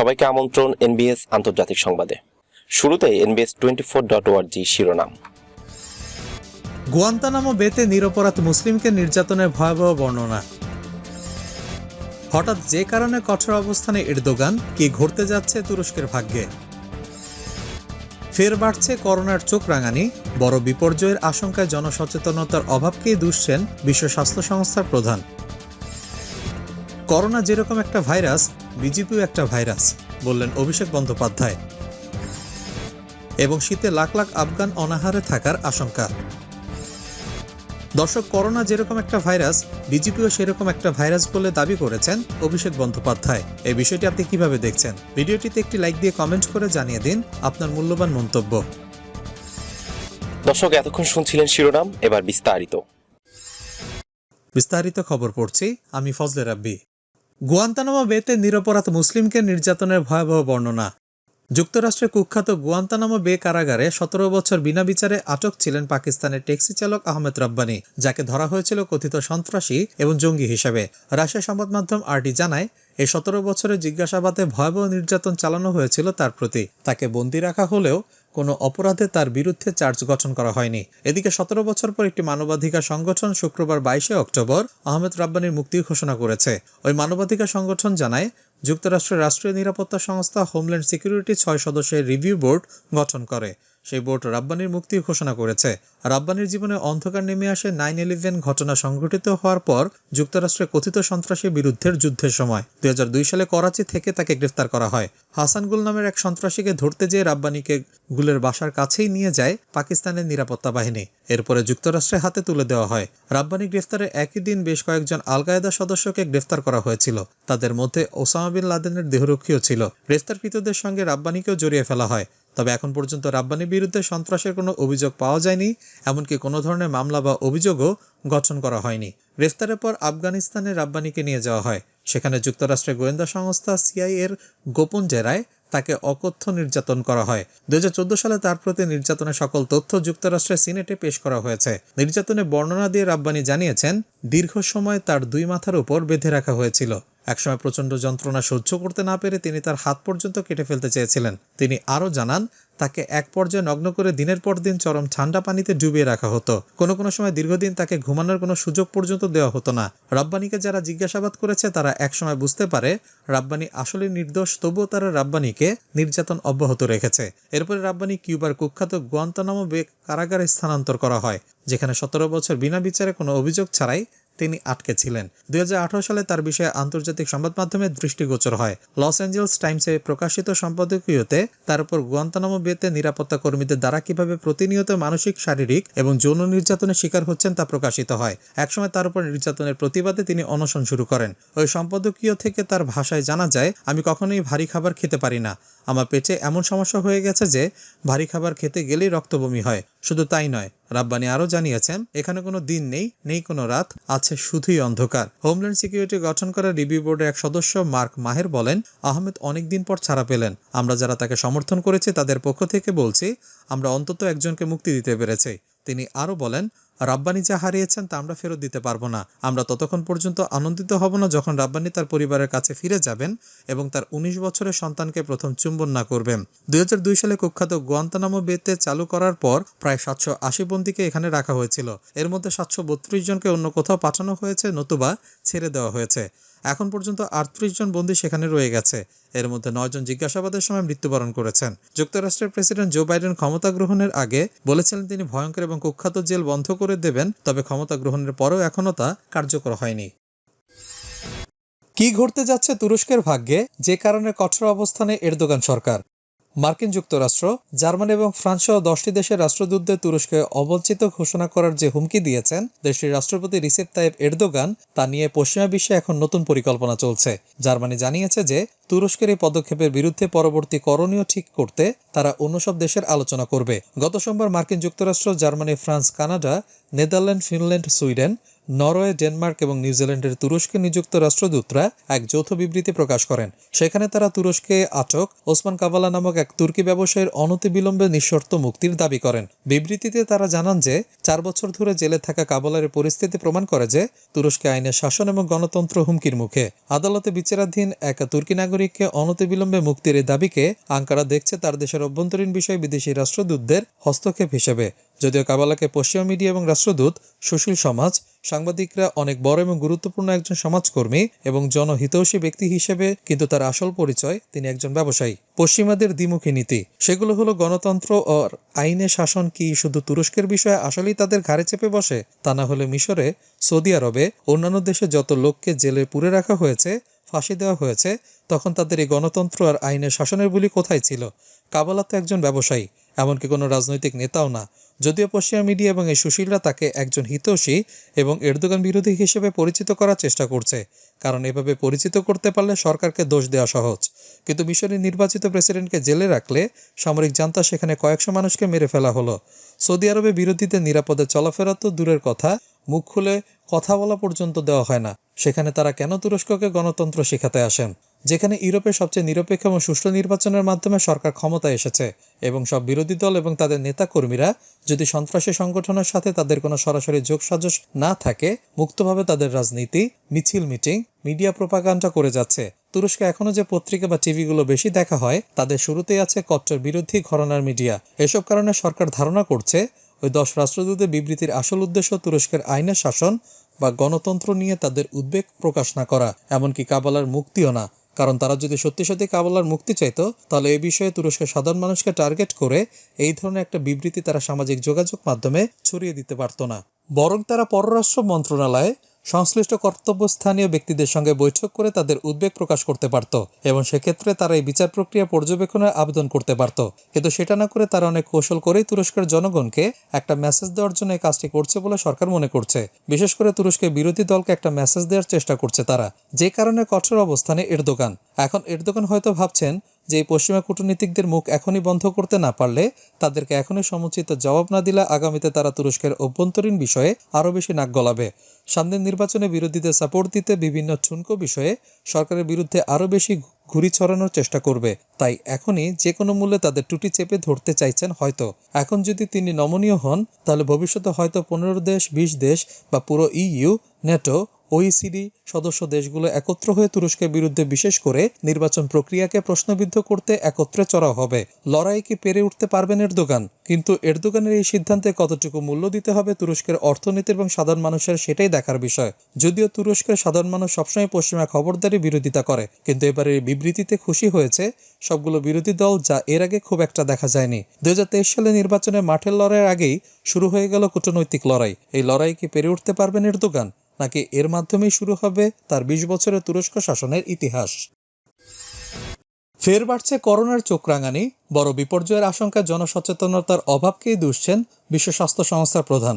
সবাইকে আমন্ত্রণ এনবিএস আন্তর্জাতিক সংবাদে। শুরুতে এনবিএস টোয়েন্টি ফোর ডট ওয়ার্জি শিরোনাম। গুয়ান্তানামো বেতে নিরপরাধ মুসলিমকে নির্যাতনের ভয়াবহ বর্ণনা। হঠাৎ যে কারণে কঠোর অবস্থানে এরদোগান, কি ঘটতে যাচ্ছে তুরস্কের ভাগ্যে? ফের বাড়ছে করোনার চোখ রাঙানি, বড় বিপর্যয়ের আশঙ্কায় জনসচেতনতার অভাবকেই দুষছেন বিশ্ব স্বাস্থ্য সংস্থার প্রধান। করোনা যেরকম একটা ভাইরাস বিজেপিও একটা ভাইরাস বললেন অভিষেক বন্দ্যোপাধ্যায়। এবং শীতে লাখ লাখ আফগান অনাহারে থাকার আশঙ্কা। দর্শক করোনা যেরকম একটা ভাইরাস বিজেপিও সেরকম একটা ভাইরাস বলে দাবি করেছেন অভিষেক বন্দ্যোপাধ্যায়। এই বিষয়টি আপনি কীভাবে দেখছেন? ভিডিওটিতে একটি লাইক দিয়ে কমেন্ট করে জানিয়ে দিন আপনার মূল্যবান মন্তব্য। দর্শক এতক্ষণ শুনছিলেন শিরোনাম এবার বিস্তারিত। বিস্তারিত খবর পড়ছি আমি ফজলে রাব্বি। গুয়ান্তানামো বেতে নিরপরাধ মুসলিমকে নির্যাতনের ভয়াবহ বর্ণনা। যুক্তরাষ্ট্রের কুখ্যাত গুয়ান্তানামা বে কারাগারে সতেরো বছর বিনা বিচারে আটক ছিলেন পাকিস্তানের ট্যাক্সি চালক আহমেদ রাব্বানি, যাকে ধরা হয়েছিল কথিত সন্ত্রাসী এবং জঙ্গি হিসেবে। রাশিয়া সংবাদ মাধ্যম আরটি জানায় এই সতেরো বছরের জিজ্ঞাসাবাদে ভয়াবহ নির্যাতন চালানো হয়েছিল তার প্রতি। তাকে বন্দি রাখা হলেও কোনো অপরাধে তার বিরুদ্ধে চার্জ গঠন করা হয়নি। এদিকে সতেরো বছর পর একটি মানবাধিকার সংগঠন শুক্রবার বাইশে অক্টোবর আহমেদ রাব্বানির মুক্তি ঘোষণা করেছে। ওই মানবাধিকার সংগঠন জানায়, যুক্তরাষ্ট্রের রাষ্ট্রীয় নিরাপত্তা সংস্থা হোমল্যান্ড সিকিউরিটি ছয় সদস্যের রিভিউ বোর্ড গঠন করে। সেই বোর্ড রাব্বানির মুক্তির ঘোষণা করেছে। রাব্বানির জীবনে অন্ধকার নেমে আসে নাইন ইলেভেন ঘটনা সংঘটিত হওয়ার পর যুক্তরাষ্ট্রে কথিত সন্ত্রাসী বিরুদ্ধের যুদ্ধের সময়। দুই হাজার দুই সালে করাচি থেকে তাকে গ্রেফতার করা হয়। হাসান গুল নামের এক সন্ত্রাসীকে ধরতে যেয়ে রাব্বানিকে গুলের বাসার কাছেই নিয়ে যায় পাকিস্তানের নিরাপত্তা বাহিনী। এরপরে যুক্তরাষ্ট্রের হাতে তুলে দেওয়া হয়। রাব্বানি গ্রেফতারের একই দিন বেশ কয়েকজন আল কায়েদা সদস্যকে গ্রেফতার করা হয়েছিল। তাদের মধ্যে ওসামা বিন লাদেনের দেহরক্ষীও ছিল। গ্রেফতারকৃতদের সঙ্গে রাব্বানিকেও জড়িয়ে ফেলা হয়। তবে এখন পর্যন্ত রাব্বানির বিরুদ্ধে সন্ত্রাসের কোনো অভিযোগ পাওয়া যায়নি, এমনকি কোনো ধরনের মামলা বা অভিযোগও গঠন করা হয়নি। গ্রেফতারের পর আফগানিস্তানে রাব্বানিকে নিয়ে যাওয়া হয়। সেখানে যুক্তরাষ্ট্রের গোয়েন্দা সংস্থা সিআই এর গোপন জেরায় তাকে অকথ্য নির্যাতন করা হয়। দু হাজার চোদ্দ সালে তার প্রতি নির্যাতনের সকল তথ্য যুক্তরাষ্ট্রের সিনেটে পেশ করা হয়েছে। নির্যাতনের বর্ণনা দিয়ে রাব্বানি জানিয়েছেন, দীর্ঘ সময় তার দুই মাথার উপর বেঁধে রাখা হয়েছিল। একসময় প্রচণ্ড যন্ত্রণা সহ্য করতে না পেরে তিনি তার হাত পর্যন্ত কেটে ফেলতে চেয়েছিলেন। তিনি আরও জানান, তাকে এক পর্যায়ে নগ্ন করে দিনের পর দিন চরম ঠান্ডা পানিতে ডুবিয়ে রাখা হতো। কোনো কোনো সময় দীর্ঘদিন তাকে ঘুমানোর কোনো সুযোগ পর্যন্ত দেওয়া হতো না। রাব্বানিকে যারা জিজ্ঞাসাবাদ করেছে, তারা একসময় বুঝতে পারে, রাব্বানি আসলে নির্দোষ, তবুও তারা রাব্বানিকে নির্যাতন অব্যাহত রেখেছে। এরপরে রাব্বানি কিউবার কুখ্যাত গুয়ান্তানামো কারাগারে স্থানান্তর করা হয়, যেখানে সতেরো বছর বিনা বিচারে কোনো অভিযোগ ছাড়াই তিনি আটকে ছিলেন। দুই হাজার আঠারো সালে তার বিষয়ে আন্তর্জাতিক সংবাদ মাধ্যমে দৃষ্টিগোচর হয়। লস অ্যাঞ্জেলস টাইমসে প্রকাশিত সম্পাদকীয়তে তার উপর গুয়ান্তানামো বেতে নিরাপত্তা কর্মীদের দ্বারা কীভাবে প্রতিনিয়ত মানসিক, শারীরিক এবং যৌন নির্যাতনের শিকার হচ্ছেন তা প্রকাশিত হয়। একসময় তার উপর নির্যাতনের প্রতিবাদে তিনি অনশন শুরু করেন। ওই সম্পাদকীয় থেকে তার ভাষায় জানা যায়, আমি কখনোই ভারী খাবার খেতে পারি না। আমার পেটে এমন সমস্যা হয়ে গেছে যে, ভারী খাবার খেতে গেলেই রক্তবমি হয়। শুধু তাই নয় রাব্বানি আরও জানিয়েছেন, এখানে কোনো দিন নেই নেই কোনো রাত, আছে শুধুই অন্ধকার। হোমল্যান্ড সিকিউরিটি গঠন করা রিভিউ বোর্ডের এক সদস্য, মার্ক মাহের বলেন, আহমেদ অনেকদিন পর ছাড়া পেলেন। আমরা যারা তাকে সমর্থন করেছি, তাদের পক্ষ থেকে বলছি, আমরা অন্তত একজনকে মুক্তি দিতে পেরেছি। তিনি আরও বলেন রাব্বানি যা হারিয়েছেন তা আমরা ফেরত দিতে পারব না। আমরা ততক্ষণ পর্যন্ত আনন্দিত হব না যখন রাব্বানি তার পরিবারের কাছে ফিরে যাবেন এবং তার ১৯ বছরের সন্তানকে প্রথম চুম্বন না করবেন দুই সালে কুখ্যাত গোয়ান্তানামো বেতে চালু করার পর প্রায় সাতশো আশি বন্দীকে এখানে রাখা হয়েছিল। এর মধ্যে সাতশো বত্রিশ জনকে অন্য কোথাও পাঠানো হয়েছে, নতুবা ছেড়ে দেওয়া হয়েছে। এখন পর্যন্ত আটত্রিশ জন বন্দী সেখানে রয়ে গেছে। এর মধ্যে নয়জন জিজ্ঞাসাবাদের সময় মৃত্যুবরণ করেছেন। যুক্তরাষ্ট্রের প্রেসিডেন্ট জো বাইডেন ক্ষমতা গ্রহণের আগে বলেছিলেন তিনি ভয়ঙ্কর এবং কুখ্যাত জেল বন্ধ করে দেবেন, তবে ক্ষমতা গ্রহণের পরেও এখনও তা কার্যকর হয়নি। কি ঘটতে যাচ্ছে তুরস্কের ভাগ্যে? যে কারণে কঠোর অবস্থানে এরদোগান সরকার। মার্কিন যুক্তরাষ্ট্র, জার্মানি এবং ফ্রান্স সহ দশটি দেশের রাষ্ট্রদূতদের তুরস্কে অবঞ্চিত ঘোষণা করার যে হুমকি দিয়েছেন দেশটির রাষ্ট্রপতি রিসেপ তাইব এরদোগান, তা নিয়ে পশ্চিমা বিশ্বে এখন নতুন পরিকল্পনা চলছে। জার্মানি জানিয়েছে যে, তুরস্কের এই পদক্ষেপের বিরুদ্ধে পরবর্তী করণীয় ঠিক করতে তারা অন্য সব দেশের আলোচনা করবে। গত সোমবার মার্কিন যুক্তরাষ্ট্র, Germany, France, Canada, Netherland, Finland, Sweden Norway, Denmark এবং নিউজিল্যান্ডের তুরস্কে নিযুক্ত রাষ্ট্রদূতরা এক যৌথ বিবৃতি প্রকাশ করেন। সেখানে তারা তুরস্কে আটক, ওসমান কাভালা নামক এক তুর্কি ব্যবসায়ীর অনতিবিলম্বে নিঃশর্ত মুক্তির দাবি করেন। বিবৃতিতে তারা জানান যে, চার বছর ধরে জেলে থাকা কাবালার পরিস্থিতি প্রমাণ করে যে, তুরস্কে আইনের শাসন এবং গণতন্ত্র হুমকির মুখে। আদালতে বিচারাধীন এক তুর্কি নাগরিককে অনতিবিলম্বে মুক্তির এই দাবিকে আঙ্কারা দেখছে তার দেশের অভ্যন্তরীণ বিষয়ে বিদেশি রাষ্ট্রদূতদের হস্তক্ষেপ হিসেবে। যদিও কাবালাকে পশ্চিমা মিডিয়া এবং রাষ্ট্রদূত সুশীল সমাজ, সাংবাদিকরা অনেক বড় এবং গুরুত্বপূর্ণ একজন সমাজকর্মী এবং জনহিতৈষী ব্যক্তি হিসেবে কিন্তু তার আসল পরিচয় তিনি একজন ব্যবসায়ী। পশ্চিমাদের দ্বিমুখী নীতি, সেগুলো হলো গণতন্ত্র ও আইনে শাসন কি শুধু তুরস্কের বিষয়ে আসলেই তাদের ঘাড়ে চেপে বসে? তা না হলে মিশরে, সৌদি আরবে, অন্যান্য দেশে যত লোককে জেলে পুরে রাখা হয়েছে ফাঁসি দেওয়া হয়েছে, তখন তাদের এই গণতন্ত্র আর আইনের শাসনের বলি কোথায় ছিল? কাবালা তো একজন ব্যবসায়ী, এমনকি কোনো রাজনৈতিক নেতাও না। যদিও পশ্চিমা মিডিয়া এবং এই সুশীলরা তাকে একজন হিতৈষী এবং এরদোগান বিরোধী হিসেবে পরিচিত করার চেষ্টা করছে, কারণ এভাবে পরিচিত করতে পারলে সরকারকে দোষ দেওয়া সহজ। কিন্তু মিশরের নির্বাচিত প্রেসিডেন্টকে জেলে রাখলে সামরিক জান্তা সেখানে কয়েকশো মানুষকে মেরে ফেলা হলো। সৌদি আরবে বিরোধীদের নিরাপদে চলাফেরা তো দূরের কথা, মুখ খুলে কথা বলা পর্যন্ত দেওয়া হয় না। সেখানে তারা কেন তুরস্ককে গণতন্ত্র শেখাতে আসেন? যেখানে ইউরোপের সবচেয়ে নিরপেক্ষ এবং সুষ্ঠু নির্বাচনের মাধ্যমে সরকার ক্ষমতায় এসেছে এবং সব বিরোধী দল এবং তাদের নেতাকর্মীরা যদি সন্ত্রাসী সংগঠনের সাথে তাদের কোনো সরাসরি যোগসাজশ না থাকে, মুক্তভাবে তাদের রাজনীতি, মিছিল মিটিং, মিডিয়া প্রোপাগান্ডা করে যাচ্ছে। তুরস্কে এখনও যে পত্রিকা বা টিভিগুলো বেশি দেখা হয়, তাদের শুরুতেই আছে কট্টর বিরোধী ঘরানার মিডিয়া। এসব কারণে সরকার ধারণা করছে ওই দশ রাষ্ট্রদূতের বিবৃতির আসল উদ্দেশ্য তুরস্কের আইনের শাসন বা গণতন্ত্র নিয়ে তাদের উদ্বেগ প্রকাশ না করা, এমনকি কাবালার মুক্তিও না। কারণ তারা যদি সত্যি সত্যি কাবালার মুক্তি চাইতো, তাহলে এই বিষয়ে তুরস্কের সাধারণ মানুষকে টার্গেট করে এই ধরনের একটা বিবৃতি তারা সামাজিক যোগাযোগ মাধ্যমে ছড়িয়ে দিতে পারত না। বরং তারা পররাষ্ট্র মন্ত্রণালয়ে সংশ্লিষ্ট কর্তব্যস্থানীয় ব্যক্তিদের সঙ্গে বৈঠক করে তাদের উদ্বেগ প্রকাশ করতে পারত এবং সেক্ষেত্রে তারা এই বিচার প্রক্রিয়া পর্যবেক্ষণের আবেদন করতে পারত। কিন্তু সেটা না করে তারা অনেক কৌশল করেই তুরস্কের জনগণকে একটা মেসেজ দেওয়ার জন্য এই কাজটি করছে বলে সরকার মনে করছে। বিশেষ করে তুরস্কের বিরোধী দলকে একটা মেসেজ দেওয়ার চেষ্টা করছে তারা। যে কারণে কঠোর অবস্থানে এরদোগান। এখন এরদোগান হয়তো ভাবছেন যে পশ্চিমা কূটনীতিকদের মুখ এখনই বন্ধ করতে না পারলে তাদেরকে এখনই সমুচিত জবাব না দিলে আগামীতে তারা তুরস্কের অভ্যন্তরীণ বিষয়ে আরও বেশি নাক গলাবে। সামনের নির্বাচনে বিরোধীদের সাপোর্ট দিতে বিভিন্ন ঠুনকো বিষয়ে সরকারের বিরুদ্ধে আরও বেশি ঘুরি ছড়ানোর চেষ্টা করবে। তাই এখনই যে কোনো মূল্যে তাদের টুটি চেপে ধরতে চাইছেন হয়তো। এখন যদি তিনি নমনীয় হন, তাহলে ভবিষ্যতে হয়তো পনেরো দেশ, বিশ দেশ বা পুরো ইইউ নেটো ওইসিডি সদস্য দেশগুলো একত্র হয়ে তুরস্কের বিরুদ্ধে বিশেষ করে নির্বাচন প্রক্রিয়াকে প্রশ্নবিদ্ধ করতে একত্রে চড়া হবে। লড়াই কি পেরে উঠতে পারবেন এরদোগান? কিন্তু এরদোগানের এই সিদ্ধান্তে কতটুকু মূল্য দিতে হবে তুরস্কের অর্থনীতি এবং সাধারণ মানুষের সেটাই দেখার বিষয়। যদিও তুরস্কের সাধারণ মানুষ সবসময় পশ্চিমা খবরদারি বিরোধিতা করে, কিন্তু এবারে এই বিবৃতিতে খুশি হয়েছে সবগুলো বিরোধী দল যা এর আগে খুব একটা দেখা যায়নি। দু হাজার তেইশ সালে নির্বাচনে মাঠের লড়াইয়ের আগেই শুরু হয়ে গেল কূটনৈতিক লড়াই। এই লড়াই কি পেরে উঠতে পারবেন এরদোগান? নাকি এর মাধ্যমেই শুরু হবে তার বিশ বছরের তুরস্ক শাসনের ইতিহাস? ফের বাড়ছে করোনার চোখরাঙানি। বড় বিপর্যয়ের আশঙ্কা জনসচেতনতার অভাবকেই দুষছেন বিশ্ব স্বাস্থ্য সংস্থার প্রধান।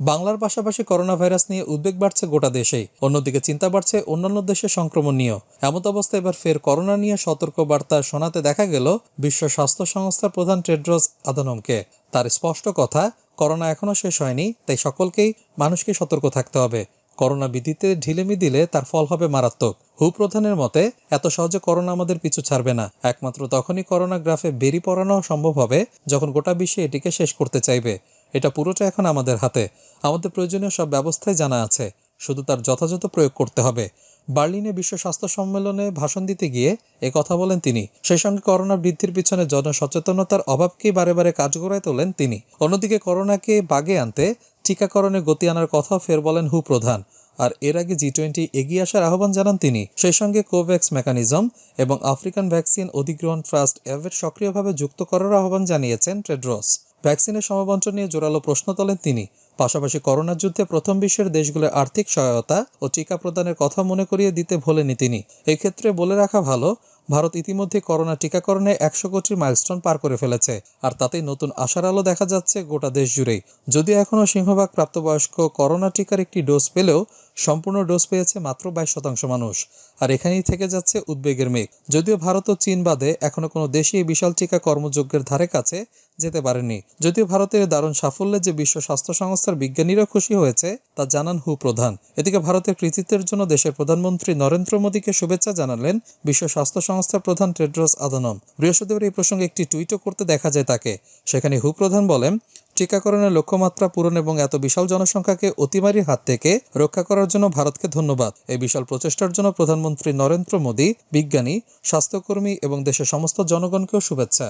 বাংলার পাশাপাশি করোনা ভাইরাস নিয়ে উদ্বেগ বাড়ছে গোটা দেশেই। অন্যদিকে চিন্তা বাড়ছে অন্যান্য দেশে সংক্রমণ নিয়েও। এমত অবস্থায় এবার ফের করোনা নিয়ে সতর্ক বার্তা শোনাতে দেখা গেল বিশ্ব স্বাস্থ্য সংস্থার প্রধান টেড্রোস আদানমকে। তার স্পষ্ট কথা, করোনা এখনও শেষ হয়নি, তাই সকলকেই, মানুষকে সতর্ক থাকতে হবে। করোনা বিধিতে ঢিলেমি দিলে তার ফল হবে মারাত্মক। হু প্রধানের মতে, এত সহজে করোনা আমাদের পিছু ছাড়বে না। একমাত্র তখনই করোনা গ্রাফে বেরি পড়ানো সম্ভব হবে, যখন গোটা বিশ্বে এটিকে শেষ করতে চাইবে। এটা পুরোটা এখন আমাদের হাতে। আমাদের প্রয়োজনীয় সব ব্যবস্থাই জানা আছে। শুধু তার যথাযথ প্রয়োগ করতে হবে। বার্লিনে বিশ্ব স্বাস্থ্য সম্মেলনে ভাষণ দিতে গিয়ে এ কথা বলেন তিনি। সেই সঙ্গে করোনা বৃদ্ধির পিছনে জনসচেতনতার অভাবকেই বারে বারে কাজগড়ায় তোলেন তিনি। অন্যদিকে করোনাকে বাগে আনতে টিকাকরণে গতি আনার কথাও ফের বলেন হু প্রধান। আর এর আগে জি টোয়েন্টি এগিয়ে আসার আহ্বান জানান তিনি। সেই সঙ্গে কোভ্যাক্স মেকানিজম এবং আফ্রিকান ভ্যাকসিন অধিগ্রহণ ট্রাস্ট এভের সক্রিয়ভাবে যুক্ত করার আহ্বান জানিয়েছেন টেড্রস। ভ্যাকসিনের সমবন্টন নিয়ে জোরালো প্রশ্ন তোলেন তিনি। পাশাপাশি করোনা যুদ্ধে প্রথম বিশ্বের দেশগুলোর আর্থিক সহায়তা ও টিকা প্রদানের কথা মনে করিয়ে দিতে ভোলেনি তিনি। এক্ষেত্রে বলে রাখা ভালো ভারত ইতিমধ্যে করোনা টিকাকরণে একশো কোটি মাইলস্টোন পার করে ফেলেছে, আর তাতে নতুন আশার আলো দেখা যাচ্ছে গোটা দেশ জুড়েই। যদি এখনও সিংহভাগ প্রাপ্তবয়স্ক করোনা টিকার একটি ডোজ পেলেও সম্পূর্ণ ডোজ পেয়েছে মাত্র বাইশ শতাংশ মানুষ। আর এখানেই থেকে যাচ্ছে উদ্বেগের মেঘ। যদিও ভারত ও চীন বাদে এখনও কোনো দেশই এই বিশাল টিকা কর্মযজ্ঞের ধারে কাছে যেতে পারেনি। যদিও ভারতের দারুণ সাফল্যে যে বিশ্ব স্বাস্থ্য সংস্থার বিজ্ঞানীরা খুশি হয়েছে, তা জানান হু প্রধান। এদিকে ভারতের কৃতিত্বের জন্য দেশের প্রধানমন্ত্রী নরেন্দ্র মোদীকে শুভেচ্ছা জানালেন বিশ্ব স্বাস্থ্য সংস্থার প্রধান টেড্রস আদনম। বৃহস্পতিবার এই প্রসঙ্গে একটি টুইটও করতে দেখা যায় তাকে। সেখানে হু প্রধান বলেন টিকাকরণের লক্ষ্যমাত্রা পূরণ এবং এত বিশাল জনসংখ্যাকে অতিমারির হাত থেকে রক্ষা করার জন্য ভারতকে ধন্যবাদ। এই বিশাল প্রচেষ্টার জন্য প্রধানমন্ত্রী নরেন্দ্র মোদী, বিজ্ঞানী, স্বাস্থ্যকর্মী এবং দেশের সমস্ত জনগণকেও শুভেচ্ছা।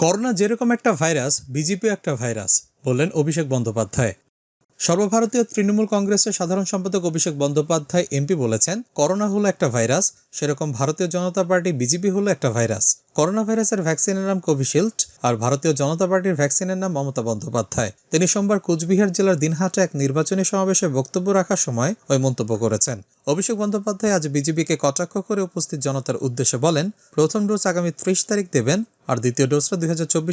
করোনা যেরকম একটা ভাইরাস বিজেপি একটা ভাইরাস, বললেন অভিষেক বন্দ্যোপাধ্যায়। সর্বভারতীয় তৃণমূল কংগ্রেসের সাধারণ সম্পাদক অভিষেক বন্দ্যোপাধ্যায় এমপি বলেছেন, করোনা হলো একটা ভাইরাস, সেরকম ভারতীয় জনতা পার্টি বিজেপি হলো একটা ভাইরাস। করোনা ভাইরাসের ভ্যাকসিনের নাম কোভিশিল্ড আর ভারতীয় জনতা পার্টির ভ্যাকসিনের নাম মমতা বন্দ্যোপাধ্যায়। তিনি সোমবার কোচবিহার জেলার দিনহাটে এক নির্বাচনী সমাবেশে বক্তব্য রাখার সময় ওই মন্তব্য করেছেন। অভিষেক বন্দ্যোপাধ্যায় আজ বিজেপিকে কটাক্ষ করে উপস্থিত জনতার উদ্দেশ্যে বলেন, প্রথম ডোজ আগামী ত্রিশ তারিখ দেবেন আর দ্বিতীয় ডোজটা দুই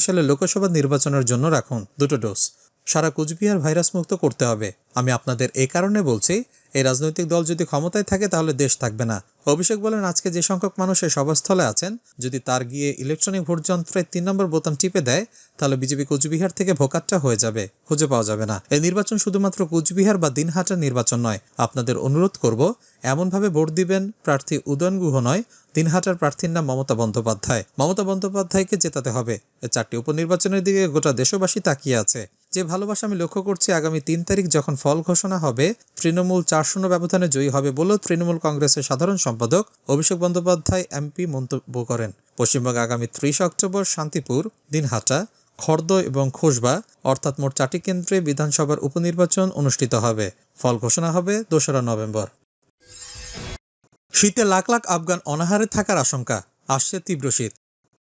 সালের লোকসভা নির্বাচনের জন্য রাখুন। দুটো ডোজ। সারা কোচবিহার ভাইরাস মুক্ত করতে হবে। আমি আপনাদের এই কারণে বলছি, এই রাজনৈতিক দল যদি ক্ষমতায় থাকে তাহলে দেশ থাকবে না। অভিষেক বলেন, আজকে যে সংখ্যক মানুষ এই সভাস্থলে আছেন, যদি তার গিয়ে ইলেকট্রনিক ভোট যন্ত্রে তিন নম্বর বোতাম টিপে দেয়, তাহলে বিজেপি কোচবিহার থেকে ভোকাট্টা হয়ে যাবে, খুঁজে পাওয়া যাবে না। এই নির্বাচন শুধুমাত্র কোচবিহার বা দিনহাটার নির্বাচন নয়, আপনাদের অনুরোধ করব, এমনভাবে ভোট দিবেন প্রার্থী উদয়ন গুহ নয়, দিনহাটার প্রার্থীর নাম মমতা বন্দ্যোপাধ্যায়। মমতা বন্দ্যোপাধ্যায়কে জেতাতে হবে। চারটি উপনির্বাচনের দিকে গোটা দেশবাসী তাকিয়ে আছে। যে ভালোবাসা আমি লক্ষ্য করছি আগামী তিন তারিখ যখন ফল ঘোষণা হবে, তৃণমূল চার শূন্য ব্যবধানে জয়ী হবে বলেও তৃণমূল কংগ্রেসের সাধারণ সম্পাদক অভিষেক বন্দ্যোপাধ্যায় এমপি মন্তব্য করেন। পশ্চিমবঙ্গে আগামী ত্রিশ অক্টোবর শান্তিপুর, দিনহাটা, খর্দ এবং খোসবা, অর্থাৎ মোট চারটি কেন্দ্রে বিধানসভার উপনির্বাচন অনুষ্ঠিত হবে। ফল ঘোষণা হবে দোসরা নভেম্বর। শীতে লাখ লাখ আফগান অনাহারে থাকার আশঙ্কা, আসছে তীব্র শীত।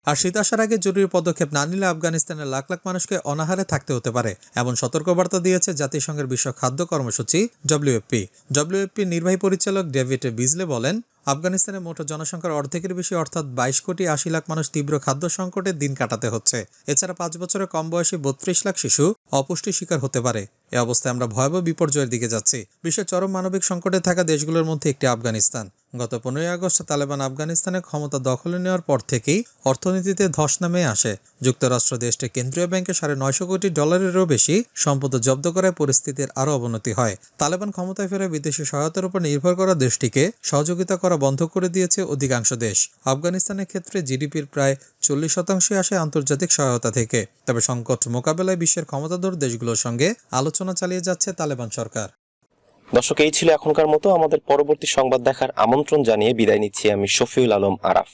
আর শীত আসার আগে জরুরি পদক্ষেপ না নিলে আফগানিস্তানের লাখ লাখ মানুষকে অনাহারে থাকতে হতে পারে, এমন সতর্কবার্তা দিয়েছে জাতিসংঘের বিশ্ব খাদ্য কর্মসূচি ডব্লিউএফপি ডব্লিউএফপি নির্বাহী পরিচালক ডেভিড বিজলে বলেন আফগানিস্তানের মোট জনসংখ্যার অর্ধেকের বেশি, অর্থাৎ বাইশ কোটি আশি লাখ মানুষ তীব্র খাদ্য সংকটে দিন কাটাতে হচ্ছে। এছাড়া পাঁচ বছরের কম বয়সী বত্রিশ লাখ শিশু অপুষ্টি শিকার হতে পারে। এ অবস্থায় আমরা ভয়াবহ বিপর্যয়ের দিকে যাচ্ছি। বিশ্বের চরম মানবিক সংকটে থাকা দেশগুলোর মধ্যে একটি আফগানিস্তান। গত পনেরোই আগস্ট তালেবান আফগানিস্তানের ক্ষমতা দখলে নেওয়ার পর থেকেই অর্থনীতিতে ধস নামে আসে। যুক্তরাষ্ট্র দেশটি কেন্দ্রীয় ব্যাংকে সাড়ে নয়শো কোটি ডলারেরও বেশি সম্পদ জব্দ করায় পরিস্থিতির আরও অবনতি হয়। তালেবান ক্ষমতায় ফেরে বিদেশি সহায়তার উপর নির্ভর করা দেশটিকে সহযোগিতা করা বন্ধ করে দিয়েছে অধিকাংশ দেশ। আফগানিস্তানের ক্ষেত্রে জিডিপির প্রায় চল্লিশ শতাংশই আসে আন্তর্জাতিক সহায়তা থেকে। তবে সংকট মোকাবেলায় বিশ্বের ক্ষমতাধর দেশগুলোর সঙ্গে আলোচনা চালিয়ে যাচ্ছে তালেবান সরকার। দর্শক, এই ছিল এখনকার মতো। আমাদের পরবর্তী সংবাদ দেখার আমন্ত্রণ জানিয়ে বিদায় নিচ্ছি আমি শফিউল আলম আরাফ।